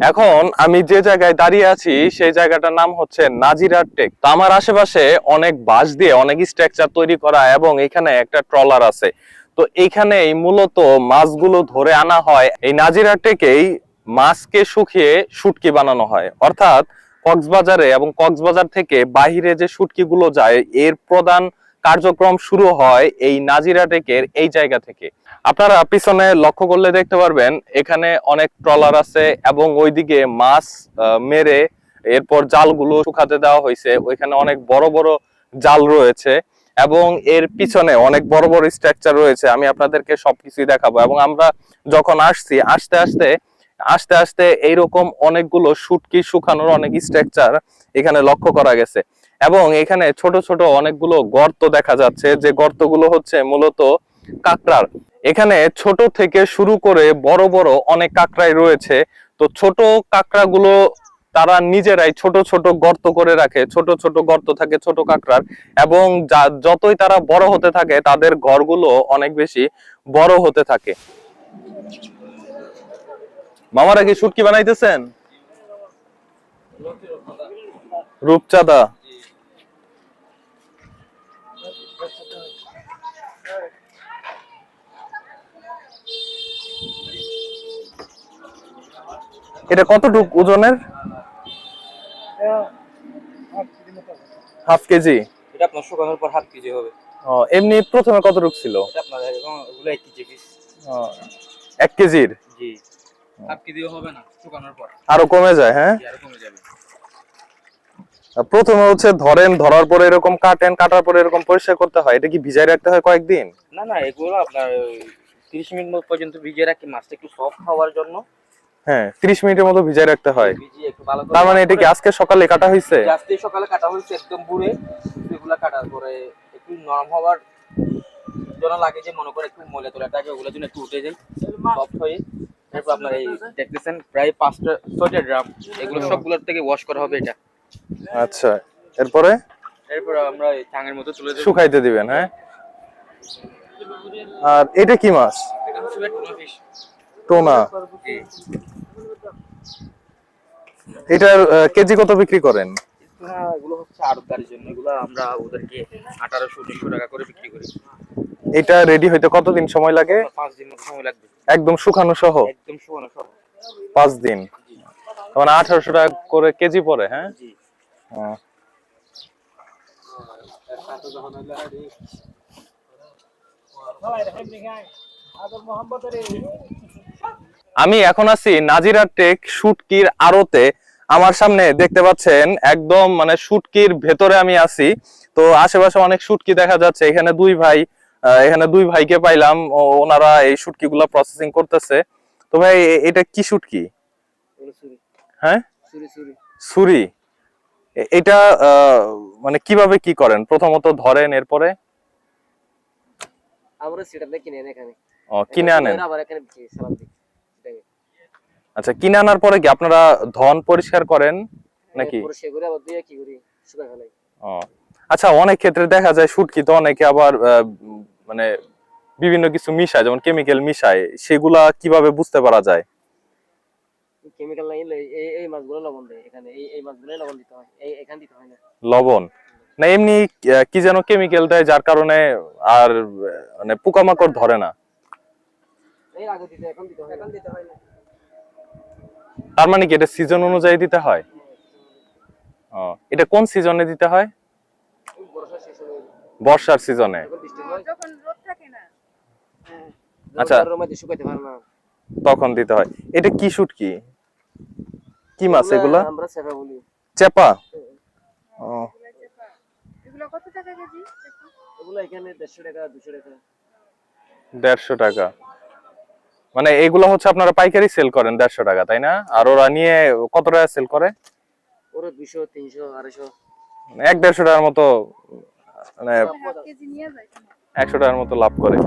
এখন আমি যে জায়গায় দাঁড়িয়ে আছি, সেই জায়গাটার নাম হচ্ছে নাজিরার টেক। তো আমার আশেপাশে অনেক বাঁশ দিয়ে অনেক স্ট্রাকচার তৈরি করা এবং এখানে একটা ট্রলার আছে। তো এইখানেই মূলত মাছগুলো ধরে আনা হয়। এই নাজিরা টেকেই মাছকে শুকিয়ে শুটকি বানানো হয়। অর্থাৎ কক্সবাজারে এবং কক্সবাজার থেকে বাহিরে যে শুটকিগুলো যায়, এর প্রধান কার্যক্রম শুরু হয় এই নাজিরা টেকের এই জায়গা থেকে। আপনারা পিছনে লক্ষ্য করলে দেখতে পারবেন, এখানে অনেক ট্রলার আছে এবং ওইদিকে মাছ মেরে এরপর জালগুলো শুকাতে দেওয়া হয়েছে। ওইখানে অনেক বড় বড় জাল রয়েছে এবং এর পিছনে অনেক বড় বড় স্ট্রাকচার রয়েছে। আমি আপনাদেরকে সবকিছুই দেখাবো এবং আমরা যখন আসছি, আসতে আসতে, আস্তে আস্তে এইরকম অনেকগুলো শুটকি শুকানোর অনেক স্ট্রাকচার এখানে লক্ষ্য করা গেছে। এবং এখানে ছোট ছোট অনেকগুলো গর্ত দেখা যাচ্ছে। যে গর্তগুলো হচ্ছে মূলত কাঁকড়ার। এখানে ছোট থেকে শুরু করে বড় বড় অনেক কাঁকড়াই রয়েছে। তো ছোট কাঁকড়াগুলো তারা নিজেরাই ছোট ছোট গর্ত করে রাখে, ছোট ছোট গর্ত থাকে ছোট কাঁকড়ার এবং যতই তারা বড় হতে থাকে, তাদের ঘরগুলো অনেক বেশি বড় হতে থাকে। মামারা কি শুটকি বানাইতেছেন? রূপচাঁদা। এটা কতটুক ওজনের? Half kg. এটা আপনার শুকানোর পর হাফ কেজি হবে। ও, এমনি প্রথমে কতটুক ছিল? এটা আপনার এরকম ওগুলো এক কেজি পিস এক কেজির? জি। হাফ কেজিও হবে না শুকানোর পর। আরও কমে যায় হ্যাঁ? আরও কমে যাবে। প্রথমে হচ্ছে ধরেন ধরার পরে এরকম কাটেন কাটার পরে এরকম পরিষ্কার করতে হয়। এটা কি ভিজায় রাখতে হয় কয়েকদিন? না না এগুলো আপনার তিরিশ মিনিট মতো পর্যন্ত ভিজিয়ে রাখি। মাছটা একটু সফট হওয়ার জন্য। হ্যাঁ ত্রিশ মিনিটের মতো ভিজাই রাখতে হয়। ভিজিয়ে তার মানে এটা কি আজকে সকালে কাটা হয়েছে? আজকে সকালে কাটা হয়েছে একদম বুড়ে। এগুলা কাটার পরে একটু নরম হওয়ার জন্য লাগে যে মনে করে একটু মলে তোলা থাকে ওগুলো জন্য একটু উঠে যায় সফট হয়ে। তারপর আপনার এই দেখতেছেন প্রায় পাঁচটা ছয়টা ড্রাম। এগুলো সবগুলোর থেকে ওয়াশ করা হবে এটা। আচ্ছা এরপরে? এরপর আমরা এই চাঙের মতো তুলে শুকাইতে দিবেন হ্যাঁ? আর এটা কি মাছ? এটা হচ্ছে টুনা ফিশ টোনা। এটার কেজি কত বিক্রি করেন? এগুলো হচ্ছে আড়তদারির জন্য। এগুলো আমরা ওদেরকে আঠারোশো উনিশশো টাকা করে বিক্রি করি। এটা রেডি হইতে কতদিন সময় লাগে? পাঁচ দিন সময় লাগবে। একদম শুকানো সহ? একদম শুকানো সব পাঁচ দিন? মানে আঠারোশো টাকা করে কেজি পড়ে হ্যাঁ? জি। ও। আমি এখন আছি নাজিরা টেক শুটকির আড়তে। আমার সামনে দেখতে পাচ্ছেন একদম মানে শুটকির ভেতরে আমি আছি। তো আশেপাশে অনেক শুটকি দেখা যাচ্ছে। এখানে দুই ভাই এখানে দুই ভাইকে পাইলাম। ওনারা এই শুটকি গুলা প্রসেসিং করতেছে। তো ভাই এটা কি শুটকি? হ্যাঁ? ছুরি এটা মানে কীভাবে কি করেন? প্রথমত ধরেন এরপরে। আমরা সেটা কিনে এনে এখানে। ও, কিনে আনেন। আবার এখানে সালাম দিই। আচ্ছা কিনে আনার পরে কি আপনারা ধন পরিষ্কার করেন নাকি? এরপরে করে আবার দিয়ে কি করি? শুকাই ফেলাই ও আচ্ছা অনেক ক্ষেত্রে দেখা যায় শুটকি তো অনেকে আবার মানে বিভিন্ন কিছু মিশায় যেমন কেমিক্যাল মিশায় সেগুলা কীভাবে বুঝতে পারা যায়? কেমিক্যাল নাই এই এই- এই মাছগুলো লবণ দেয় এখানে এই এই মাছগুলো লবণ দিতে হয় এই এখান দিতে হয় না। লবণ? না এমনি কি যেন কেমিক্যাল দেয় যার কারণে আর মানে পোকামাকড় ধরে না। এই আগে দিতে এখন দিতে হয় এখন দিতে হয় না। তার মানে কি এটা সিজন অনুযায়ী দিতে হয়? ও এটা কোন সিজনে দিতে হয়? হয়ে বর্ষার সিজনে এখন বৃষ্টি হয় যখন রোদ থাকে না। আচ্ছা। ঘরের মধ্যে শুকাইতে পারে না। তখন দিতে হয়। এটা কি শুটকি কি? কি মাছ এগুলা? আমরা সেটা বলি। চেপা? ও। এগুলো কত টাকা কেজি? এগুলো এখানে দেড়শো টাকা দুশো টাকা। দেড়শো টাকা। মানে এগুলো হচ্ছে আপনারা পাইকারি সেল করেন দেড়শো টাকা তাই না? আর ওরা নিয়ে কত টাকা সেল করে? ওরা দুশো তিনশো আড়াইশো। এক দেড়শো টাকার মতো মানে একশো টাকার মতো লাভ করে।